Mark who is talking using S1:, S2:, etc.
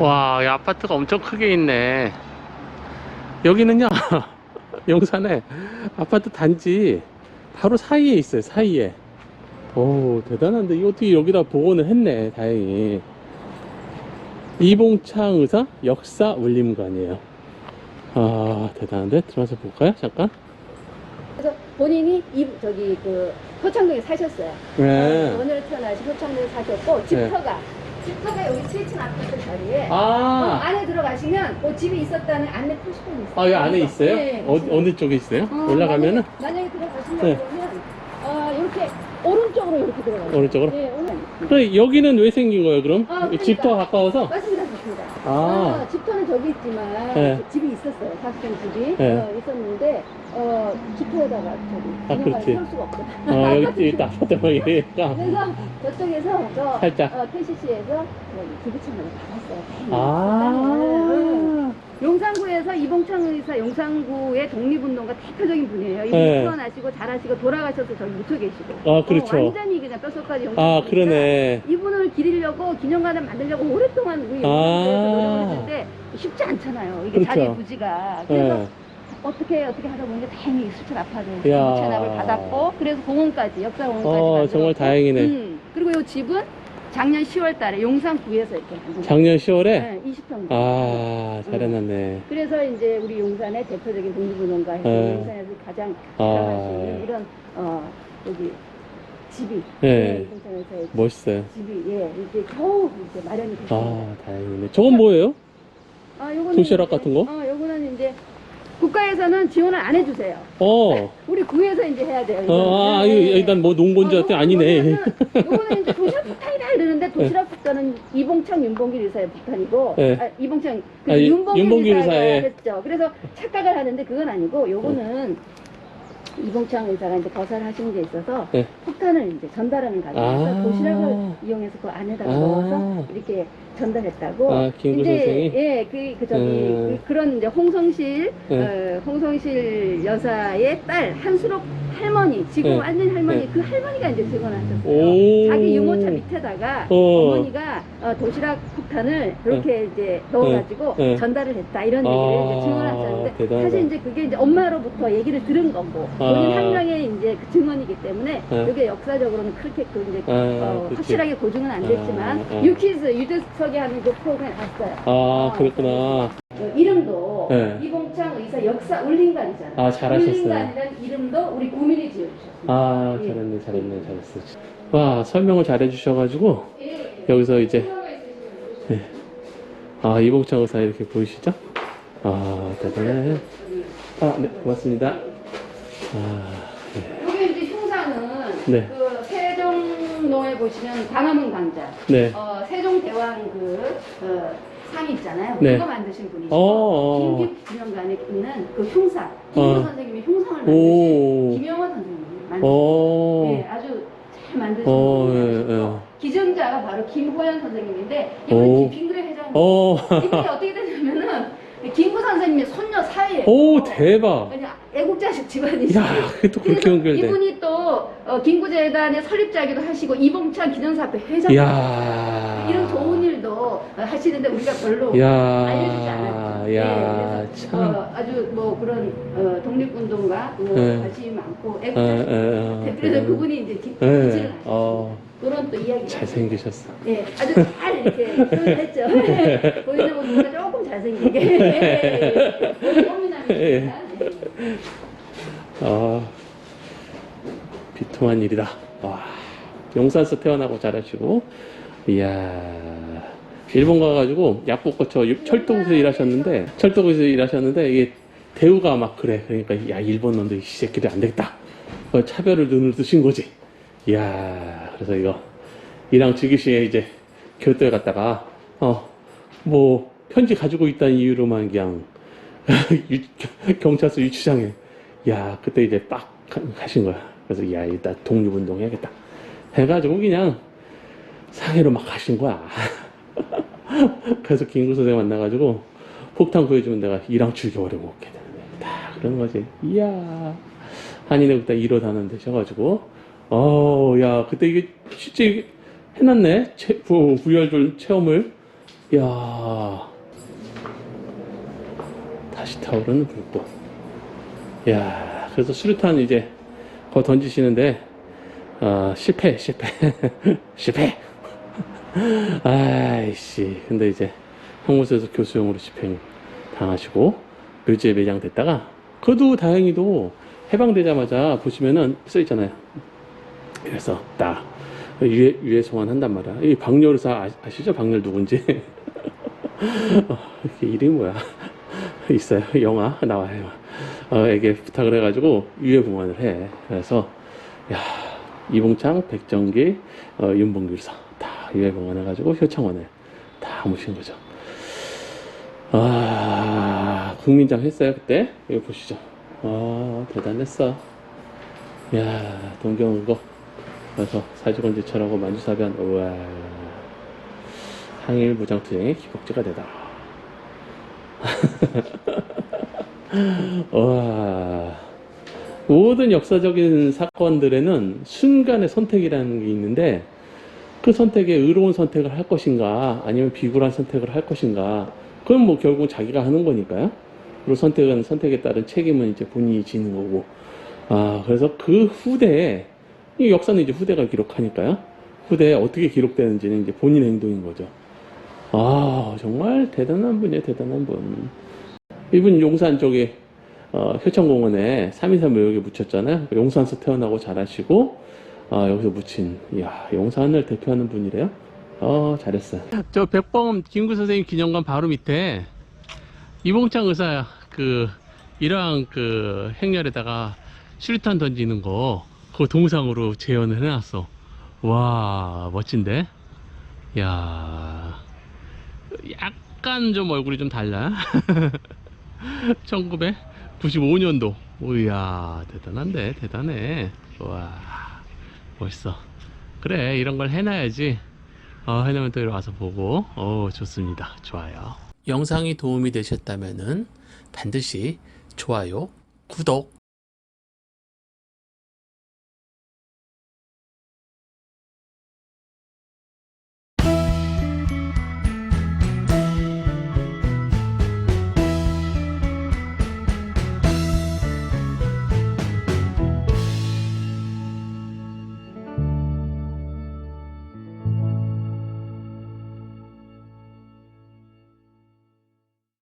S1: 와, 이 아파트가 엄청 크게 있네. 여기는요, 용산에 아파트 단지 바로 사이에 있어요, 사이에. 오, 대단한데, 이거 어떻게 여기다 복원을 했네, 다행히. 이봉창 의사 역사 울림관이에요. 아, 대단한데? 들어가서 볼까요? 잠깐.
S2: 그래서 본인이 이 저기 그 효창동에 사셨어요.
S1: 네.
S2: 오늘 태어나신 효창동에 사셨고 집터가 집터가 여기 7층 아파트 자리에 어,
S1: 아,
S2: 안에 들어가시면 그 집이 있었다는 안내 표시판이 있어요.
S1: 아, 여기 안에 있어요?
S2: 네,
S1: 어, 어느 쪽에 있어요?
S2: 어,
S1: 올라가면은?
S2: 만약에, 만약에 들어가신다
S1: 네.
S2: 어, 이렇게 오른쪽으로 이렇게 들어가요.
S1: 오른쪽으로?
S2: 네, 오늘.
S1: 그럼 여기는 왜 생긴 거예요, 그럼?
S2: 아, 그러니까.
S1: 집터 가까워서?
S2: 맞습니다,
S1: 아.
S2: 어, 집터는 저기 있지만
S1: 네.
S2: 집이 있었어요. 사실은 집이
S1: 네.
S2: 어, 있었는데 어, 집터에다가 저기
S1: 아, 그렇지.
S2: 살 수가 없거든.
S1: 어, 여기 여기 딱 아파트방이니까.
S2: 그래서 저쪽에서 저
S1: 살짝.
S2: 어, KCC에서 기부청을 받았어요.
S1: 아.
S2: 용산구에서 이봉창 의사 용산구의 독립운동가 대표적인 분이에요. 이분이
S1: 네.
S2: 태어나시고 자라시고 돌아가셔서 저기 묻혀 계시고.
S1: 아, 그렇죠.
S2: 어, 완전히 그냥 뼛속까지 용산.
S1: 아, 그러네.
S2: 이분을 기리려고 기념관을 만들려고 오랫동안 우리
S1: 아.
S2: 용산구에서 노력을 했는데 쉽지 않잖아요. 이게
S1: 그렇죠.
S2: 자리 부지가. 그래서
S1: 네.
S2: 어떻게 어떻게 하다 보니까 다행히 수출 아파트. 체납을 받았고 그래서 공원까지 역사 공원까지
S1: 어. 정말 다행이네.
S2: 음, 그리고 이 집은 작년 10월 달에 용산구에서 이렇게 만든
S1: 작년 10월에?
S2: 네, 20평.
S1: 아, 잘해놨네.
S2: 그래서 이제 우리 용산의 대표적인 독립운동가에서
S1: 네.
S2: 용산에서 가장
S1: 아.
S2: 자랑할 수 있는 이런 어 여기 집이
S1: 네.
S2: 용산에서의
S1: 멋있어요.
S2: 집이 예 이제 겨우 이제 마련이 됐습니다.
S1: 아, 다행이네. 저건 뭐예요?
S2: 아, 요거는
S1: 도시락
S2: 이제-
S1: 같은 거?
S2: 어, 요거는 이제 국가에서는 지원을 안 해주세요.
S1: 어.
S2: 우리 구에서 이제 해야 돼요.
S1: 어, 아,
S2: 예, 예, 예.
S1: 일단 뭐 농본 줄 알았더니 아니네.
S2: 요거는 이제 도시락 도시락 폭탄은 이봉창 윤봉길 의사의 폭탄이고
S1: 네.
S2: 아, 이봉창 그
S1: 아, 이-
S2: 윤봉길,
S1: 윤봉길
S2: 의사가
S1: 의사의.
S2: 했죠. 그래서 착각을 하는데 그건 아니고 요거는 이봉창 의사가 이제 거절하신 게 있어서
S1: 네.
S2: 폭탄을 이제 전달하는 과정에서
S1: 아.
S2: 도시락을 이용해서 그 안에다가
S1: 아.
S2: 넣어서 이렇게 전달했다고.
S1: 아, 김구
S2: 이제
S1: 선생이?
S2: 예, 그, 그 저기
S1: 음.
S2: 그, 런 이제 홍성실
S1: 네.
S2: 어, 홍성실 여사의 딸 한수록 할머니 지금
S1: 네.
S2: 완전 할머니
S1: 네.
S2: 그 할머니가 이제 증언하셨어요.
S1: 오.
S2: 자기 유모차 밑에다가
S1: 어.
S2: 어. 머니가 도시락 폭탄을 그렇게 이제 넣어가지고
S1: 네.
S2: 전달을 했다 이런
S1: 아,
S2: 얘기를 이제 증언하셨는데
S1: 대단하다.
S2: 사실 이제 그게 이제 엄마로부터 얘기를 들은 거고 본인
S1: 아.
S2: 한 명의 이제 그 증언이기 때문에
S1: 네.
S2: 이게 역사적으로는 그렇게 그 이제
S1: 아,
S2: 어. 확실하게 고증은 안 됐지만
S1: 아, 아.
S2: 유키즈 유재석 이 하는 그 프로그램 봤어요.
S1: 아, 그렇구나.
S2: 어, 이름도
S1: 네.
S2: 이봉창 의사 역사 울림관이잖아요.
S1: 아, 잘하셨어요.
S2: 울림관이라는 이름도 우리 구민이 지어주셨습니다.
S1: 아,
S2: 예.
S1: 잘했네, 잘했네, 잘했어. 와, 설명을 잘해주셔가지고,
S2: 예.
S1: 여기서 이제,
S2: 보시면
S1: 아, 이봉창 의사 이렇게 보이시죠? 아, 대단해. 아, 네, 고맙습니다. 아, 네.
S2: 여기 이제 흉상은
S1: 네.
S2: 그 세종로에 보시면 광화문 광장,
S1: 네.
S2: 어, 세종대왕 그 어, 상이 있잖아요.
S1: 네.
S2: 그거 만드신 분이시고
S1: 어, 어.
S2: 김규 기념관에 있는 그 흉상, 김규
S1: 어.
S2: 선생님이 흉상을
S1: 오.
S2: 만드신 김영원 선생님이 만드신
S1: 어,
S2: 네, 아주 잘 만드신
S1: 어,
S2: 분이시고
S1: 예, 예.
S2: 기증자가 바로 김호연 선생님인데
S1: 오.
S2: 이분이 빙그레 회장님.
S1: 어,
S2: 이분이 어떻게 되냐면은 김구 선생님의 손녀 사이에
S1: 오, 대박.
S2: 그냥 애국자식 집안이시고
S1: 야, 또 그렇게
S2: 그래서
S1: 연결돼.
S2: 이분이 또 어, 김구재단의 설립자기도 하시고 이봉찬 기념사업회 회장
S1: 이야.
S2: 이런 좋은 일도 어, 하시는데 우리가 별로
S1: 야,
S2: 알려주지 않았죠.
S1: 야,
S2: 네, 그래서,
S1: 참.
S2: 어, 아주 뭐 그런 어, 독립운동가 뭐
S1: 네.
S2: 관심이 많고
S1: 어, 어,
S2: 그래서
S1: 네.
S2: 그분이 이제 기,
S1: 네,
S2: 기증을 하시고
S1: 어,
S2: 그런 또 이야기
S1: 잘생기셨어.
S2: 예, 아주 잘 이렇게 표현했죠. 보이는 분보다 조금 잘생기게. 고민합니다. 네.
S1: 아, 비통한 일이다. 와, 용산에서 태어나고 자라시고, 이야, 일본 가가지고 약국 거쳐 철도국에서 일하셨는데, 철도국에서 일하셨는데, 이게 대우가 막 그래. 그러니까, 야, 일본 놈들 이 새끼들 안 되겠다. 어, 차별을 눈을 뜨신 거지. 이야, 그래서 이거, 이랑 즉위시에 이제 교토에 갔다가, 어, 뭐, 편지 가지고 있다는 이유로만 그냥, 유- 경찰서 유치장에 야 그때 이제 빡 가- 가신 거야 그래서 야 일단 독립운동 해야겠다. 해가지고 그냥 상해로 막 가신 거야. 그래서 김구 선생 만나가지고 폭탄 구해주면 내가 이랑 죽여버리고 올게. 되는데 다 그런 거지. 이야. 그때 1호 단원 되셔가지고. 어야 그때 이게 실제 해놨네. 체, 부, 부열줄 체험을. 야. 다시 타오르는 불꽃. 야 그래서 수류탄 이제 거 던지시는데 아 실패 실패 실패. 아이씨 근데 이제 형무소에서 교수용으로 집행 당하시고 묘지에 매장됐다가 그래도 다행히도 해방되자마자 보시면은 써 있잖아요. 그래서 딱 유해 유해 소환한단 말이야. 이 박렬사 아, 아시죠? 박렬 누군지? 어, 이게 이름이 뭐야? 있어요. 영화 나와요. 어, 에게 부탁을 해가지고 유해 봉환을 해. 그래서 야 이봉창, 백정기, 어, 윤봉규 일사 다 유해 봉환 해가지고 효창원에 다 모신 거죠. 아 국민장 했어요 그때 이거 보시죠. 아 대단했어. 야 동경은 거. 그래서 사직원지철하고 만주사변 우와 항일 무장투쟁의 기복제가 되다. 와 모든 역사적인 사건들에는 순간의 선택이라는 게 있는데 그 선택에 의로운 선택을 할 것인가 아니면 비굴한 선택을 할 것인가 그건 뭐 결국 자기가 하는 거니까요. 그리고 선택은 선택에 따른 책임은 이제 본인이 지는 거고 아 그래서 그 후대에 이 역사는 이제 후대가 기록하니까요. 후대에 어떻게 기록되는지는 이제 본인 행동인 거죠. 아, 정말 대단한 분이에요, 대단한 분. 이분 용산 쪽에, 어, 효창공원에 3.24 묘역에 묻혔잖아요. 용산에서 태어나고 자라시고, 아, 여기서 묻힌, 이야, 용산을 대표하는 분이래요. 어, 잘했어요. 저 백범 김구 선생님 기념관 바로 밑에 이봉창 의사 그, 이러한 그 행렬에다가 수류탄 던지는 거, 그거 동상으로 재현을 해놨어. 와, 멋진데? 야 약간 좀 얼굴이 좀 달라. 1995년도. 오야, 대단한데, 대단해. 와, 멋있어. 그래, 이런 걸 해놔야지. 어, 해놓으면 또 이리 와서 보고, 어, 좋습니다. 좋아요. 영상이 도움이 되셨다면 은 반드시 좋아요, 구독,